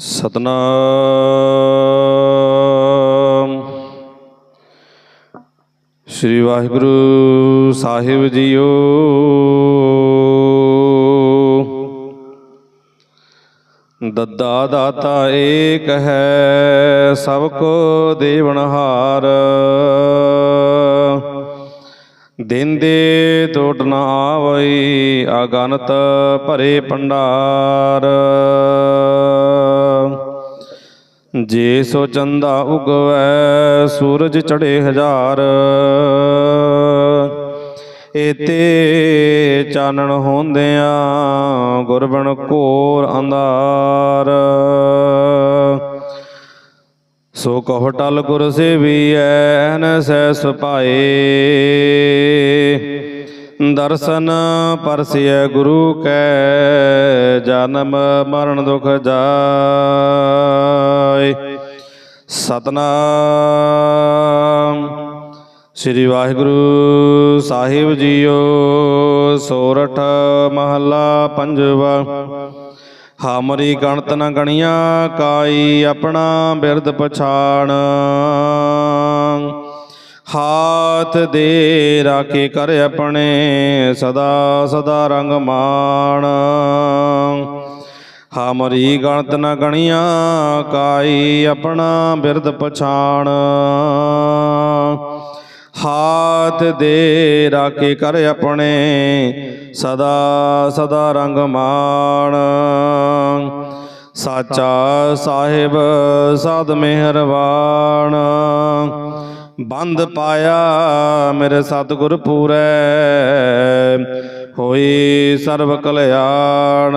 ਸਤਨਾਮ। ਸ੍ਰੀ ਵਾਹਿਗੁਰੂ ਸਾਹਿਬ ਜੀਓ। ਦੱਦਾ ਦਾਤਾ ਏਕ ਹੈ, ਸਭ ਕੋ ਦੇਵਨਹਾਰ ਦਿਨ ਦੇ ਟੋਟ ਨ ਆਵਈ ਅਗਨਤ ਭਰੇ ਪੰਡਾਰ ਜੇ ਸੋ ਚੰਦਾ ਉਗਵੈ, ਸੂਰਜ ਚੜੇ ਹਜ਼ਾਰ। ਏਤੇ ਚਾਨਣ ਹੁੰਦਿਆਂ ਗੁਰਬਣ ਘੋਰ ਅੰਧਾਰ। ਸੋ ਕਹੁ ਟਲ ਗੁਰ ਸੇਵੀਐ ਨ ਸੈ ਸੁਪਾਏ ਦਰਸ਼ਨ ਪਰਸਿਐ ਗੁਰੂ ਕੈ, ਜਨਮ ਮਰਨ ਦੁਖ ਜਾ ਸਤਨਾਮ। ਸ੍ਰੀ ਵਾਹਿਗੁਰੂ ਸਾਹਿਬ ਜੀਓ, ਸੋਰਠ ਮਹੱਲਾ ਪੰਜਵਾ। ਹਾਮਰੀ ਗਣਤ ਨ ਗਣੀਆਂ, ਕਾਈ ਆਪਣਾ ਬਿਰਦ ਪਛਾਣ। ਹਾਥ ਦੇ ਰਾਖੇ ਕਰ ਆਪਣੇ, ਸਦਾ ਸਦਾ ਰੰਗ ਮਾਣ। ਹਾਮਰੀ ਗਣਤ ਨ ਗਣੀਆਂ, ਕਾਈ ਆਪਣਾ ਬਿਰਦ ਪਛਾਣ। ਹਾਥ ਦੇ ਰਾਖੇ ਕਰ ਆਪਣੇ, ਸਦਾ ਸਦਾ ਰੰਗ ਮਾਣ। ਸਾਚਾ ਸਾਹਿਬ ਸਦ ਮਿਹਰਬਾਨ। ਬੰਦ ਪਾਇਆ ਮੇਰੇ ਸਤਿਗੁਰ ਪੂਰੈ, ਹੋਈ ਸਰਬ ਕਲਿਆਣ।